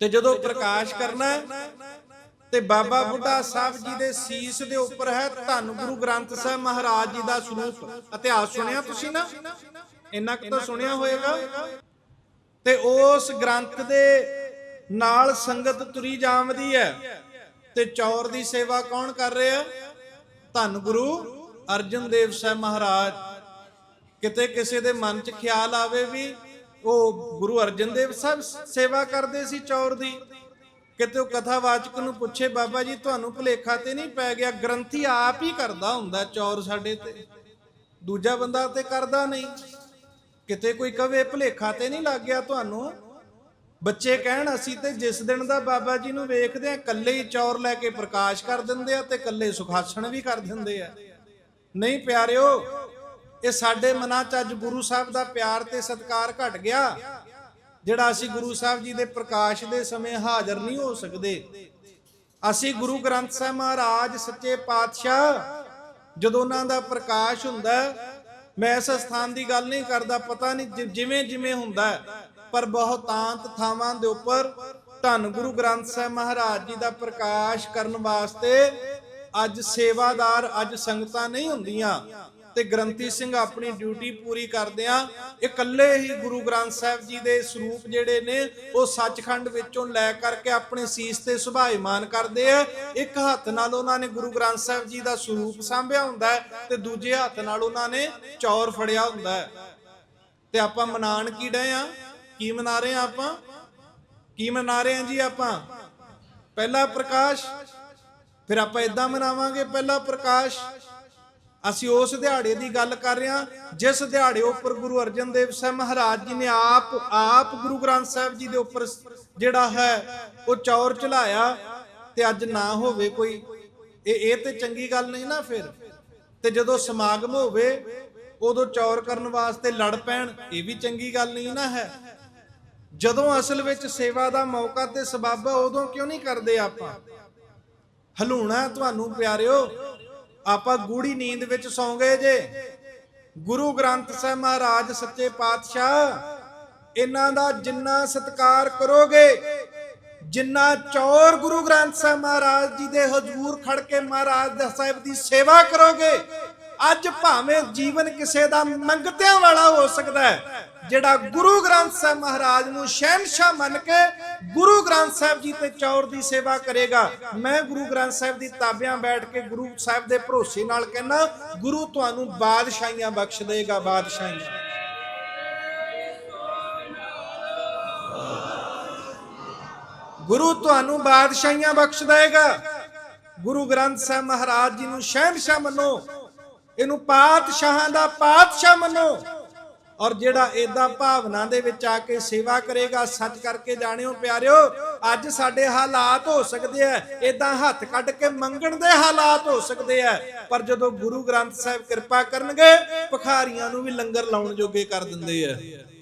ਤੇ ਜਦੋਂ ਪ੍ਰਕਾਸ਼ ਕਰਨਾ ਤੇ ਬਾਬਾ ਬੁੱਢਾ ਸਾਹਿਬ ਜੀ ਦੇ ਸੀਸ ਦੇ ਉੱਪਰ ਹੈ ਧੰਨ ਗੁਰੂ ਗ੍ਰੰਥ ਸਾਹਿਬ ਮਹਾਰਾਜ ਜੀ ਦਾ ਸਰੂਪ। ਇਤਿਹਾਸ ਸੁਣਿਆ ਤੁਸੀਂ ਨਾ? ਇੰਨਾ ਕੁ ਤਾਂ ਸੁਣਿਆ ਹੋਵੇਗਾ ਤੇ ਉਸ ਗ੍ਰੰਥ ਦੇ ਨਾਲ ਸੰਗਤ ਤੁਰੀ ਜਾਵਦੀ ਹੈ। ਤੇ ਚੌਰ ਦੀ ਸੇਵਾ ਕੌਣ ਕਰ ਰਿਹਾ? ਧੰਨ ਗੁਰੂ ਅਰਜਨ ਦੇਵ ਸਾਹਿਬ ਮਹਾਰਾਜ। ਕਿਤੇ ਕਿਸੇ ਦੇ ਮਨ 'ਚ ਖਿਆਲ ਆਵੇ ਵੀ ਉਹ ਗੁਰੂ ਅਰਜਨ ਦੇਵ ਸਾਹਿਬ ਸੇਵਾ ਕਰਦੇ ਸੀ ਚੌਰ ਦੀ। ਕਿਤੇ ਉਹ ਕਥਾਵਾਚਕ ਨੂੰ ਪੁੱਛੇ, ਬਾਬਾ ਜੀ, ਤੁਹਾਨੂੰ ਭੁਲੇਖਾ ਤੇ ਨਹੀਂ ਪੈ ਗਿਆ? ਗ੍ਰੰਥੀ ਆਪ ਹੀ ਕਰਦਾ ਹੁੰਦਾ ਚੌਰ ਸਾਡੇ ਤੇ। ਦੂਜਾ ਬੰਦਾ ਤੇ ਕਰਦਾ ਨਹੀਂ। ਕਿਤੇ ਕੋਈ ਕਵੇ, ਭੁਲੇਖਾ ਤੇ ਨਹੀਂ ਲੱਗ ਗਿਆ ਤੁਹਾਨੂੰ? ਬੱਚੇ ਕਹਿਣ, ਅਸੀਂ ਤੇ ਜਿਸ ਦਿਨ ਦਾ ਬਾਬਾ ਜੀ ਨੂੰ ਵੇਖਦੇ ਆ ਇਕੱਲੇ ਹੀ ਚੌਰ ਲੈ ਕੇ ਪ੍ਰਕਾਸ਼ ਕਰ ਦਿੰਦੇ ਆ ਤੇ ਇਕੱਲੇ ਸੁਖਾਸਣ ਵੀ ਕਰ ਦਿੰਦੇ ਆ। ਨਹੀਂ ਪਿਆਰਿਓ ਇਹ ਸਾਡੇ ਮਨਾਂ 'ਚ ਅੱਜ ਗੁਰੂ ਸਾਹਿਬ ਦਾ ਪਿਆਰ ਤੇ ਸਤਿਕਾਰ ਘਟ ਗਿਆ। ਜਿਹੜਾ ਅਸੀਂ ਗੁਰੂ ਸਾਹਿਬ ਜੀ ਦੇ ਪ੍ਰਕਾਸ਼ ਦੇ ਸਮੇਂ ਹਾਜ਼ਰ ਨਹੀਂ ਹੋ ਸਕਦੇ। ਅਸੀਂ ਗੁਰੂ ਗ੍ਰੰਥ ਸਾਹਿਬ ਮਹਾਰਾਜ, ਸੱਚੇ ਪਾਤਸ਼ਾਹ, ਜਦੋਂ ਉਹਨਾਂ ਦਾ ਪ੍ਰਕਾਸ਼ ਹੁੰਦਾ, ਮੈਂ ਇਸ ਸਥਾਨ ਦੀ ਗੱਲ ਨਹੀਂ ਕਰਦਾ, ਪਤਾ ਨਹੀਂ ਜਿਵੇਂ ਜਿਵੇਂ ਹੁੰਦਾ, ਪਰ ਬਹੁਤਾਂਤ ਥਾਵਾਂ ਦੇ ਉੱਪਰ ਧੰਨ ਗੁਰੂ ਗ੍ਰੰਥ ਸਾਹਿਬ ਮਹਾਰਾਜ ਜੀ ਦਾ ਪ੍ਰਕਾਸ਼ ਕਰਨ ਵਾਸਤੇ ਅੱਜ ਸੇਵਾਦਾਰ, ਅੱਜ ਸੰਗਤਾਂ ਨਹੀਂ ਹੁੰਦੀਆਂ। ਤੇ ਗ੍ਰੰਥੀ ਸਿੰਘ ਆਪਣੀ ਡਿਊਟੀ ਪੂਰੀ ਕਰਦੇ ਕਰਦਿਆਂ ਇਕੱਲੇ ਹੀ ਗੁਰੂ ਗ੍ਰੰਥ ਸਾਹਿਬ ਜੀ ਦੇ ਸਰੂਪ ਜਿਹੜੇ ਨੇ, ਉਹ ਸੱਚਖੰਡ ਵਿੱਚੋਂ ਲੈ ਕਰਕੇ ਆਪਣੇ ਸੀਸ ਤੇ ਸੁਭਾਇਮਾਨ ਕਰਦੇ ਆ। ਇੱਕ ਹੱਥ ਨਾਲ ਉਹਨਾਂ ਨੇ ਗੁਰੂ ਗ੍ਰੰਥ ਸਾਹਿਬ ਜੀ ਦਾ ਸਰੂਪ ਸਾਂਭਿਆ ਹੁੰਦਾ ਤੇ ਦੂਜੇ ਹੱਥ ਨਾਲ ਉਹਨਾਂ ਨੇ ਚੌਰ ਫੜਿਆ ਹੁੰਦਾ ਹੈ। ਤੇ ਆਪਾਂ ਮਨਾਣ ਕੀ ਡਏ ਆ? ਕੀ ਮਨਾ ਰਹੇ ਆ ਆਪਾਂ? ਕੀ ਮਨਾ ਰਹੇ ਆ ਜੀ ਆਪਾਂ? ਪਹਿਲਾ ਪ੍ਰਕਾਸ਼? ਫਿਰ ਆਪਾਂ ਇਦਾਂ ਮਨਾਵਾਂਗੇ, ਪਹਿਲਾ ਪ੍ਰਕਾਸ਼? ਅਸੀਂ ਉਸ ਦਿਹਾੜੇ ਦੀ ਗੱਲ ਕਰ ਰਹੇ ਹਾਂ, ਜਿਸ ਦਿਹਾੜੇ ਉੱਪਰ ਗੁਰੂ ਅਰਜਨ ਦੇਵ ਸਾਹਿਬ ਮਹਾਰਾਜ ਜੀ ਨੇ ਆਪ ਆਪ ਗੁਰੂ ਗ੍ਰੰਥ ਸਾਹਿਬ ਜੀ ਦੇ ਉੱਪਰ ਜਿਹੜਾ ਹੈ, ਉਹ ਚੌਰ ਚਲਾਇਆ ਤੇ ਅੱਜ ਨਾ ਹੋਵੇ ਕੋਈ। ਇਹ ਇਹ ਤੇ ਚੰਗੀ ਗੱਲ ਨਹੀਂ ਨਾ ਫਿਰ। ਤੇ ਜਦੋਂ ਸਮਾਗਮ ਹੋਵੇ, ਉਦੋਂ ਚੌਰ ਕਰਨ ਵਾਸਤੇ ਲੜ ਪੈਣ, ਇਹ ਵੀ ਚੰਗੀ ਗੱਲ ਨਹੀਂ ਨਾ ਹੈ। ਜਦੋਂ ਅਸਲ ਵਿੱਚ ਸੇਵਾ ਦਾ ਮੌਕਾ ਤੇ ਸਬਬ ਉਦੋਂ ਕਿਉਂ ਨਹੀਂ ਕਰਦੇ ਆਪਾਂ? ਹਲੂਣਾ ਤੁਹਾਨੂੰ ਪਿਆਰਿਓ ਆਪਾਂ ਗੂੜੀ ਨੀਂਦ ਵਿੱਚ ਸੌਂ ਗਏ ਜੇ। ਗੁਰੂ ਗ੍ਰੰਥ ਸਾਹਿਬ ਮਹਾਰਾਜ, ਸੱਚੇ ਪਾਤਸ਼ਾਹ, ਇਹਨਾਂ ਦਾ ਜਿੰਨਾ ਸਤਿਕਾਰ ਕਰੋਗੇ, ਜਿੰਨਾ ਚੌਰ ਗੁਰੂ ਗ੍ਰੰਥ ਸਾਹਿਬ ਮਹਾਰਾਜ ਜੀ ਦੇ ਹਜ਼ੂਰ ਖੜ ਕੇ ਮਹਾਰਾਜ ਦੇ ਸਾਹਿਬ ਦੀ ਸੇਵਾ ਕਰੋਗੇ, ਅੱਜ ਭਾਵੇਂ ਜੀਵਨ ਕਿਸੇ ਦਾ ਮੰਗਤਿਆਂ ਵਾਲਾ ਹੋ ਸਕਦਾ ਹੈ ਜਿਹੜਾ ਗੁਰੂ ਗ੍ਰੰਥ ਸਾਹਿਬ ਮਹਾਰਾਜ ਨੂੰ ਸ਼ਹਿਨशाह ਮੰਨ ਕੇ ਗੁਰੂ ਗ੍ਰੰਥ ਸਾਹਿਬ ਜੀ ਤੇ ਚੌਰ ਦੀ ਸੇਵਾ ਕਰੇਗਾ, ਮੈਂ ਗੁਰੂ ਗ੍ਰੰਥ ਸਾਹਿਬ ਦੀ ਤਾਬਿਆਂ ਬੈਠ ਕੇ ਗੁਰੂ ਸਾਹਿਬ ਦੇ ਭਰੋਸੇ ਨਾਲ ਕਹਿੰਦਾ, ਗੁਰੂ ਤੁਹਾਨੂੰ ਬਾਦਸ਼ਾਹੀਆਂ ਬਖਸ਼ ਦੇਗਾ, ਬਾਦਸ਼ਾਹੀਆਂ। ਗੁਰੂ ਤੁਹਾਨੂੰ ਬਾਦਸ਼ਾਹੀਆਂ ਬਖਸ਼ ਦੇਗਾ। ਗੁਰੂ ਗ੍ਰੰਥ ਸਾਹਿਬ ਮਹਾਰਾਜ ਜੀ ਨੂੰ ਸ਼ਹਿਨशाह ਮੰਨੋ, ਇਹਨੂੰ ਪਾਤਸ਼ਾਹਾਂ ਦਾ ਪਾਤਸ਼ਾਹ ਮੰਨੋ। ਔਰ ਜਿਹੜਾ ਏਦਾਂ ਭਾਵਨਾ ਦੇ ਵਿੱਚ ਆ ਕੇ ਸੇਵਾ ਕਰੇਗਾ, ਸੱਚ ਕਰਕੇ ਜਾਣਿਓ ਪਿਆਰਿਓ, ਅੱਜ ਸਾਡੇ ਹਾਲਾਤ ਹੋ ਸਕਦੇ ਆ ਏਦਾਂ ਹੱਥ ਕੱਢ ਕੇ ਮੰਗਣ ਦੇ ਹਾਲਾਤ ਹੋ ਸਕਦੇ ਆ ਪਰ ਜਦੋਂ ਗੁਰੂ ਗ੍ਰੰਥ ਸਾਹਿਬ ਕਿਰਪਾ ਕਰਨਗੇ, ਭਖਾਰੀਆਂ ਨੂੰ ਵੀ ਲੰਗਰ ਲਾਉਣ ਜੋਗੇ ਕਰ ਦਿੰਦੇ ਆ